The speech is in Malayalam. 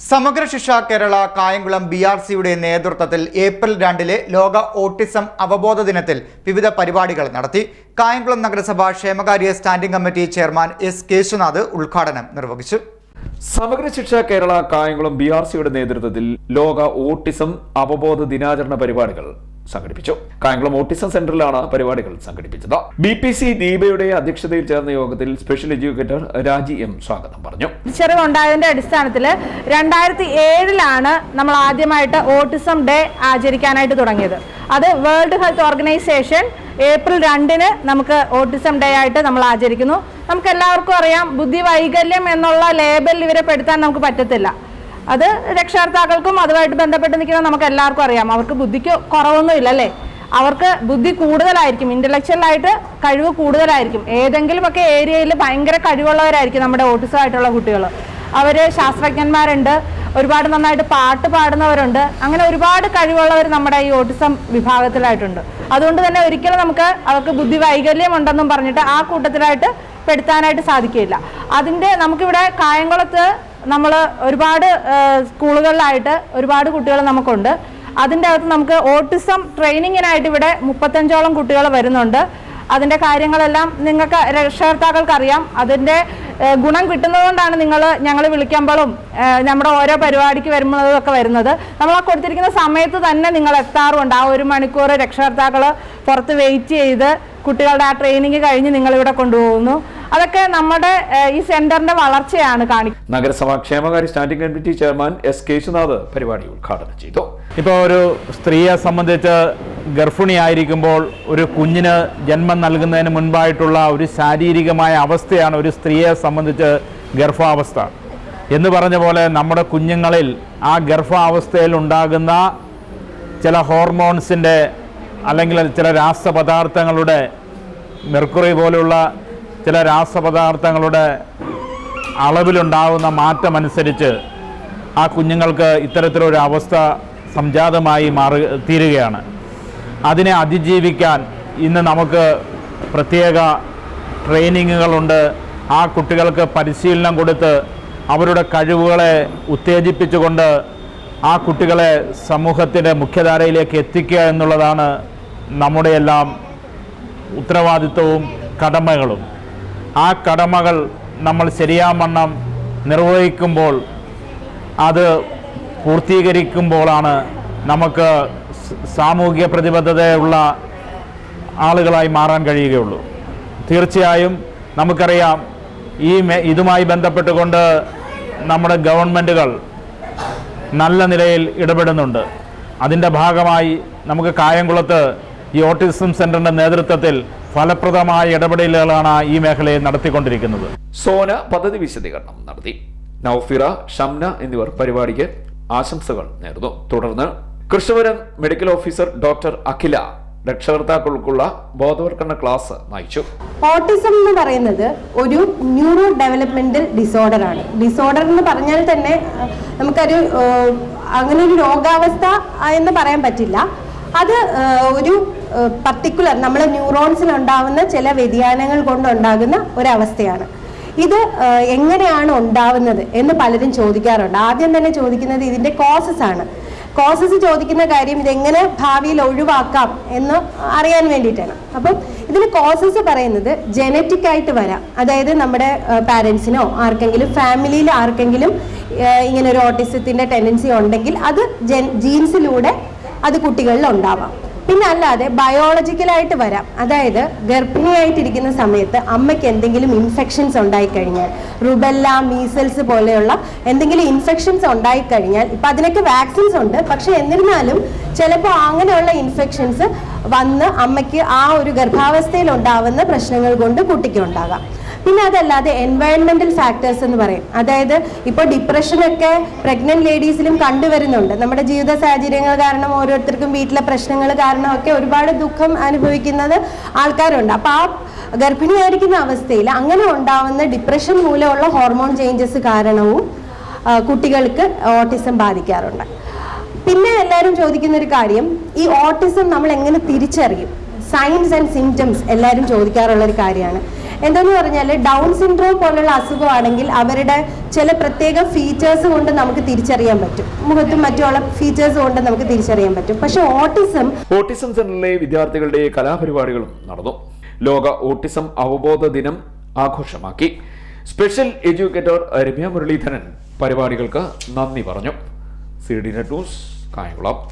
സമഗ്ര ശിക്ഷ കേരള കായംകുളം ബി ആർ സിയുടെ നേതൃത്വത്തിൽ ഏപ്രിൽ രണ്ടിലെ ലോക ഓട്ടിസം അവബോധ ദിനത്തിൽ വിവിധ പരിപാടികൾ നടത്തി. കായംകുളം നഗരസഭ ക്ഷേമകാര്യ standing committee chairman S Keshunath ഉദ്ഘാടനം നിർവഹിച്ചു. സമഗ്ര ശിക്ഷ കേരള കായംകുളം ബി ആർ സിയുടെ നേതൃത്വത്തിൽ ലോക ഓട്ടിസം അവബോധ ദിനാചരണ പരിപാടികൾ സംഘടിപ്പിച്ചു. കായംകുളം ഓട്ടിസം സെന്ററിലാണ് പരിപാടികൾ സംഘടിപ്പിച്ചത്. ബി പി സി ദീപയുടെ അധ്യക്ഷതയിൽ ചേർന്ന യോഗത്തിൽ സ്പെഷ്യൽ എഡ്യൂക്കേറ്റർ രാജി എം സ്വാഗതം പറഞ്ഞു. തിരിച്ചറിവുണ്ടായതിന്റെ അടിസ്ഥാനത്തിൽ രണ്ടായിരത്തി ഏഴിലാണ് നമ്മൾ ആദ്യമായിട്ട് ഓട്ടിസം ഡേ ആചരിക്കാനായിട്ട് തുടങ്ങിയത്. അത് വേൾഡ് ഹെൽത്ത് ഓർഗനൈസേഷൻ ഏപ്രിൽ രണ്ടിന് നമുക്ക് ഓട്ടിസം ഡേ ആയിട്ട് നമ്മൾ ആചരിക്കുന്നു. നമുക്ക് എല്ലാവർക്കും അറിയാം ബുദ്ധി വൈകല്യം എന്നുള്ള ലേബൽ ഇവരെ പെടുത്താൻ നമുക്ക് പറ്റത്തില്ല. അത് രക്ഷകർത്താക്കൾക്കും അതുമായിട്ട് ബന്ധപ്പെട്ട് നിൽക്കുന്ന നമുക്ക് എല്ലാവർക്കും അറിയാം. അവർക്ക് ബുദ്ധിക്ക് കുറവൊന്നും ഇല്ലല്ലേ അവർക്ക് ബുദ്ധി കൂടുതലായിരിക്കും. ഇന്റലക്ച്വലായിട്ട് കഴിവ് കൂടുതലായിരിക്കും. ഏതെങ്കിലുമൊക്കെ ഏരിയയിൽ ഭയങ്കര കഴിവുള്ളവരായിരിക്കും നമ്മുടെ ഓട്ടിസമായിട്ടുള്ള കുട്ടികൾ. അവർ ശാസ്ത്രജ്ഞന്മാരുണ്ട്. ഒരുപാട് നന്നായിട്ട് പാട്ട് പാടുന്നവരുണ്ട്. അങ്ങനെ ഒരുപാട് കഴിവുള്ളവർ നമ്മുടെ ഈ ഓട്ടിസം വിഭാഗത്തിലായിട്ടുണ്ട്. അതുകൊണ്ട് തന്നെ ഒരിക്കലും നമുക്ക് അവർക്ക് ബുദ്ധി വൈകല്യം ഉണ്ടെന്നും പറഞ്ഞിട്ട് ആ കൂട്ടത്തിലായിട്ട് പെടുത്താനായിട്ട് സാധിക്കില്ല അതിന്റെ നമുക്കിവിടെ കായംകുളത്ത് നമ്മൾ ഒരുപാട് സ്കൂളുകളിലായിട്ട് ഒരുപാട് കുട്ടികൾ നമുക്കുണ്ട്. അതിന്റെ അകത്ത് നമുക്ക് ഓട്ടിസം ട്രെയിനിങ്ങിനായിട്ട് ഇവിടെ മുപ്പത്തഞ്ചോളം കുട്ടികൾ വരുന്നുണ്ട്. അതിന്റെ കാര്യങ്ങളെല്ലാം നിങ്ങൾക്ക് രക്ഷകർത്താക്കൾക്ക് അറിയാം അതിന്റെ ഗുണം കിട്ടുന്നതുകൊണ്ടാണ് നിങ്ങൾ ഞങ്ങൾ വിളിക്കുമ്പോഴും നമ്മുടെ ഓരോ പരിപാടിക്ക് വരുമ്പോഴും ഒക്കെ വരുന്നത്. നമ്മൾ ആ കൊടുത്തിരിക്കുന്ന സമയത്ത് തന്നെ നിങ്ങൾ എത്താറുണ്ട്. ആ ഒരു മണിക്കൂർ രക്ഷകർത്താക്കൾ പുറത്ത് വെയിറ്റ് ചെയ്ത് കുട്ടികളുടെ ആ ട്രെയിനിങ് കഴിഞ്ഞ് നിങ്ങളിവിടെ കൊണ്ടുപോകുന്നു. അതൊക്കെ നമ്മുടെ ഈ സെന്ററിന്റെ വളർച്ചയാണ് കാണിക്കുന്നത് നഗരസഭാ ക്ഷേമകാര്യ standing committee chairman S Keshunath പരിപാടി ഉദ്ഘാടനം ചെയ്തു. ഇപ്പോൾ ഒരു സ്ത്രീയെ സംബന്ധിച്ച് ഗർഭിണിയായിരിക്കുമ്പോൾ ഒരു കുഞ്ഞിന് ജന്മം നൽകുന്നതിന് മുൻപായിട്ടുള്ള ഒരു ശാരീരികമായ അവസ്ഥയാണ് ഒരു സ്ത്രീയെ സംബന്ധിച്ച് ഗർഭാവസ്ഥ. എന്ന് പറഞ്ഞ പോലെ നമ്മുടെ കുഞ്ഞുങ്ങളിൽ ആ ഗർഭാവസ്ഥയിൽ ഉണ്ടാകുന്ന ചില ഹോർമോൺസിന്റെ അല്ലെങ്കിൽ ചില രാസപദാർത്ഥങ്ങളുടെ മെർക്കുറി പോലുള്ള ചില രാസപദാർത്ഥങ്ങളുടെ അളവിലുണ്ടാകുന്ന മാറ്റമനുസരിച്ച് ആ കുഞ്ഞുങ്ങൾക്ക് ഇത്തരത്തിലൊരു അവസ്ഥ സംജാതമായി മാറുക തീരുകയാണ്. അതിനെ അതിജീവിക്കാൻ ഇന്ന് നമുക്ക് പ്രത്യേക ട്രെയിനിങ്ങുകളുണ്ട്. ആ കുട്ടികൾക്ക് പരിശീലനം കൊടുത്ത് അവരുടെ കഴിവുകളെ ഉത്തേജിപ്പിച്ചുകൊണ്ട് ആ കുട്ടികളെ സമൂഹത്തിന്റെ മുഖ്യധാരയിലേക്ക് എത്തിക്കുക എന്നുള്ളതാണ് നമ്മുടെ എല്ലാം ഉത്തരവാദിത്വവും കടമകളും. ആ കടമകൾ നമ്മൾ ശരിയാമണ്ണം നിർവഹിക്കുമ്പോൾ അത് പൂർത്തീകരിക്കുമ്പോഴാണ് നമുക്ക് സാമൂഹിക പ്രതിബദ്ധതയുള്ള ആളുകളായി മാറാൻ കഴിയുകയുള്ളൂ. തീർച്ചയായും നമുക്കറിയാം ഈ ഇതുമായി ബന്ധപ്പെട്ടുകൊണ്ട് നമ്മുടെ ഗവൺമെന്റുകൾ നല്ല നിലയിൽ ഇടപെടുന്നുണ്ട്. അതിന്റെ ഭാഗമായി നമുക്ക് കായംകുളത്ത് ഈ ഓട്ടിസം സെന്ററിന്റെ നേതൃത്വത്തിൽ ഫലപ്രദമായ ഇടപെടലുകളാണ് ഈ മേഖലയിൽ നടത്തിക്കൊണ്ടിരിക്കുന്നത്. സോന പദ്ധതി വിശദീകരണം നടത്തി. നൌഫിറ ഷംന എന്നിവർ പരിപാടിക്ക് ആശംസകൾ നേർന്നു. തുടർന്ന് Krishnapuram medical officer doctor Akhila രക്ഷകർത്താക്കൾക്കുള്ള ബോധവൽക്കരണ ക്ലാസ് നയിച്ചു. ഓട്ടിസം എന്ന് പറയുന്നത് ഒരു ന്യൂറോ ഡെവലപ്മെന്റൽ ഡിസോർഡർ ആണ്. ഡിസോർഡർ എന്ന് പറഞ്ഞാൽ തന്നെ നമുക്കൊരു അങ്ങനെ ഒരു രോഗാവസ്ഥ എന്ന് പറയാൻ പറ്റില്ല. അത് ഒരു പർട്ടിക്കുലർ നമ്മളെ ന്യൂറോൺസിൽ ഉണ്ടാവുന്ന ചില വ്യതിയാനങ്ങൾ കൊണ്ടുണ്ടാകുന്ന ഒരവസ്ഥയാണ്. ഇത് എങ്ങനെയാണ് ഉണ്ടാവുന്നത് എന്ന് പലരും ചോദിക്കാറുണ്ട്. ആദ്യം തന്നെ ചോദിക്കുന്നത് ഇതിന്റെ കോസസ് ആണ്. കോസസ് ചോദിക്കുന്ന കാര്യം ഇതെങ്ങനെ ഭാവിയിൽ ഒഴിവാക്കാം എന്ന് അറിയാൻ വേണ്ടിയിട്ടാണ്. അപ്പം ഇതിന് കോസസ് പറയുന്നത് ജനറ്റിക് ആയിട്ട് വരാം. അതായത് നമ്മുടെ പാരൻസിനോ ആർക്കെങ്കിലും ഫാമിലിയിൽ ആർക്കെങ്കിലും ഇങ്ങനെ ഒരു ഓട്ടിസത്തിന്റെ ടെൻഡൻസി ഉണ്ടെങ്കിൽ അത് ജൻ ജീൻസിലൂടെ അത് കുട്ടികളിൽ ഉണ്ടാവാം. പിന്നെ അല്ലാതെ ബയോളജിക്കലായിട്ട് വരാം. അതായത് ഗർഭിണിയായിട്ടിരിക്കുന്ന സമയത്ത് അമ്മയ്ക്ക് എന്തെങ്കിലും ഇൻഫെക്ഷൻസ് ഉണ്ടായിക്കഴിഞ്ഞാൽ റുബെല്ല മീസൽസ് പോലെയുള്ള എന്തെങ്കിലും ഇൻഫെക്ഷൻസ് ഉണ്ടായിക്കഴിഞ്ഞാൽ ഇപ്പം അതിനൊക്കെ വാക്സിൻസ് ഉണ്ട്. പക്ഷെ എന്നിരുന്നാലും ചിലപ്പോൾ അങ്ങനെയുള്ള ഇൻഫെക്ഷൻസ് വന്ന് അമ്മയ്ക്ക് ആ ഒരു ഗർഭാവസ്ഥയിൽ ഉണ്ടാവുന്ന പ്രശ്നങ്ങൾ കൊണ്ട് കുട്ടിക്ക് ഉണ്ടാകാം. പിന്നെ അതല്ലാതെ എൻവയൺമെന്റൽ ഫാക്ടേഴ്സ് എന്ന് പറയും. അതായത് ഇപ്പോൾ ഡിപ്രഷനൊക്കെ പ്രഗ്നന്റ് ലേഡീസിലും കണ്ടുവരുന്നുണ്ട്. നമ്മുടെ ജീവിത സാഹചര്യങ്ങൾ കാരണം ഓരോരുത്തർക്കും വീട്ടിലെ പ്രശ്നങ്ങൾ കാരണമൊക്കെ ഒരുപാട് ദുഃഖം അനുഭവിക്കുന്നത് ആൾക്കാരുണ്ട്. അപ്പോൾ ആ ഗർഭിണിയായിരിക്കുന്ന അവസ്ഥയിൽ അങ്ങനെ ഉണ്ടാവുന്ന ഡിപ്രഷൻ മൂലമുള്ള ഹോർമോൺ ചേഞ്ചസ് കാരണവും കുട്ടികൾക്ക് ഓട്ടിസം ബാധിക്കാറുണ്ട്. പിന്നെ എല്ലാവരും ചോദിക്കുന്ന ഒരു കാര്യം ഈ ഓട്ടിസം നമ്മൾ എങ്ങനെ തിരിച്ചറിയും? സൈൻസ് ആൻഡ് സിംറ്റംസ് എല്ലാവരും ചോദിക്കാറുള്ള ഒരു കാര്യമാണ്. എന്താന്ന് പറഞ്ഞാൽ ഡൗൺ സിൻഡ്രോം പോലുള്ള അസുഖമാണെങ്കിൽ അവരുടെ ചില പ്രത്യേക ഫീച്ചേഴ്സ് കൊണ്ട് നമുക്ക് തിരിച്ചറിയാൻ പറ്റും. മുഖത്തും മറ്റുള്ള ഫീച്ചേഴ്സ് കൊണ്ട് നമുക്ക് തിരിച്ചറിയാൻ പറ്റും. പക്ഷെ ഓട്ടിസം ഓട്ടിസം സെന്ററിലെ വിദ്യാർത്ഥികളുടെ കലാപരിപാടികളും നടന്നു. ലോക ഓട്ടിസം അവബോധ ദിനം ആഘോഷമാക്കി. സ്പെഷ്യൽ എഡ്യൂക്കേറ്റർ രമ്യ മുരളീധരൻ പരിപാടികൾക്ക് നന്ദി പറഞ്ഞു. C D net news Kayamkulam.